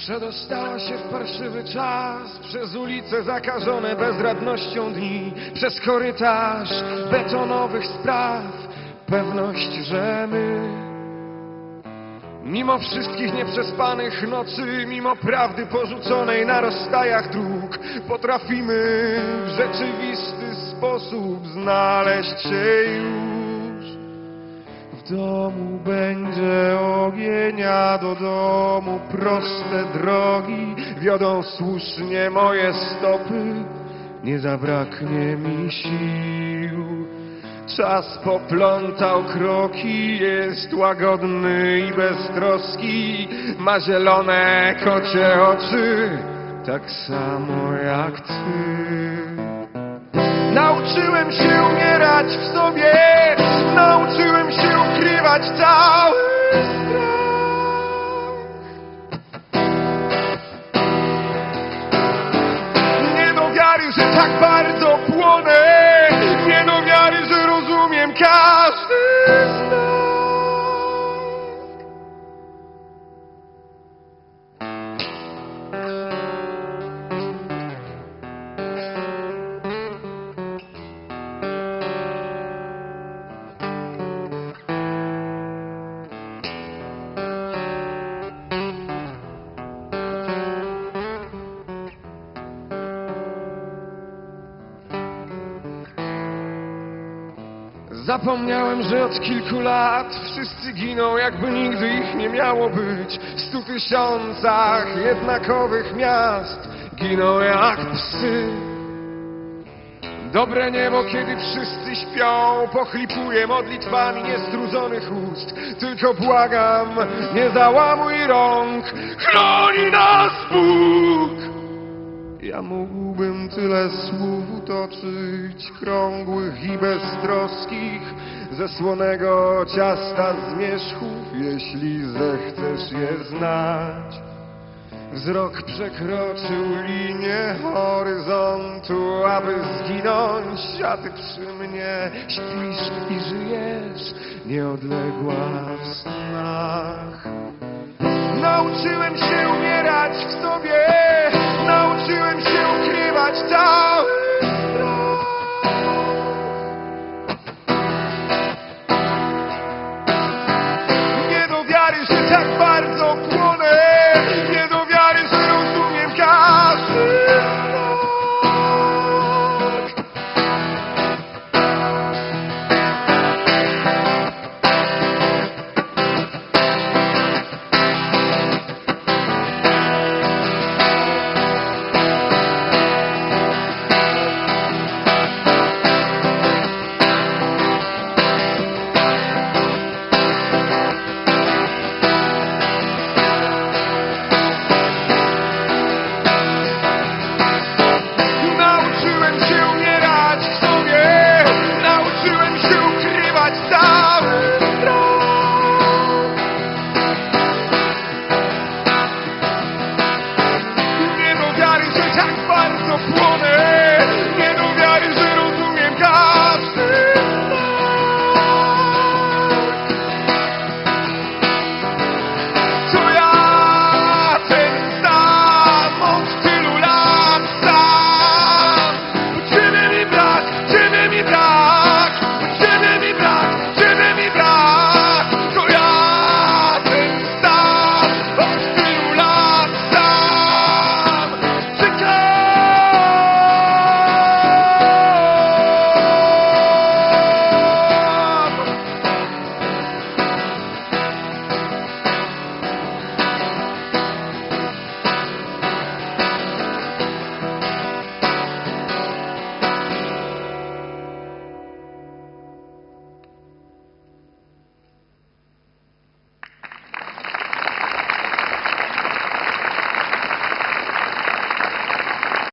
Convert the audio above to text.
Przedostała się w parszywy czas Przez ulice zakażone bezradnością dni Przez korytarz betonowych spraw Pewność, że my Mimo wszystkich nieprzespanych nocy Mimo prawdy porzuconej na rozstajach dróg Potrafimy w rzeczywisty sposób znaleźć się już domu będzie ogień, a do domu proste drogi wiodą słusznie moje stopy. Nie zabraknie mi sił. Czas poplątał kroki, jest łagodny i beztroski. Ma zielone kocie oczy, tak samo jak ty. Nauczyłem się umierać w sobie, touchdown. Zapomniałem, że od kilku lat wszyscy giną, jakby nigdy ich nie miało być. W stu tysiącach jednakowych miast giną jak psy. Dobre niebo, kiedy wszyscy śpią, pochlipuje modlitwami niestrudzonych ust. Tylko błagam, nie załamuj rąk, chroni nas Bóg! Ja mógłbym tyle słów utoczyć, krągłych i beztroskich, ze słonego ciasta zmierzchów, jeśli zechcesz je znać. Wzrok przekroczył linię horyzontu, aby zginąć, a ty przy mnie śpisz i żyjesz, nieodległa w snach. Nauczyłem się umierać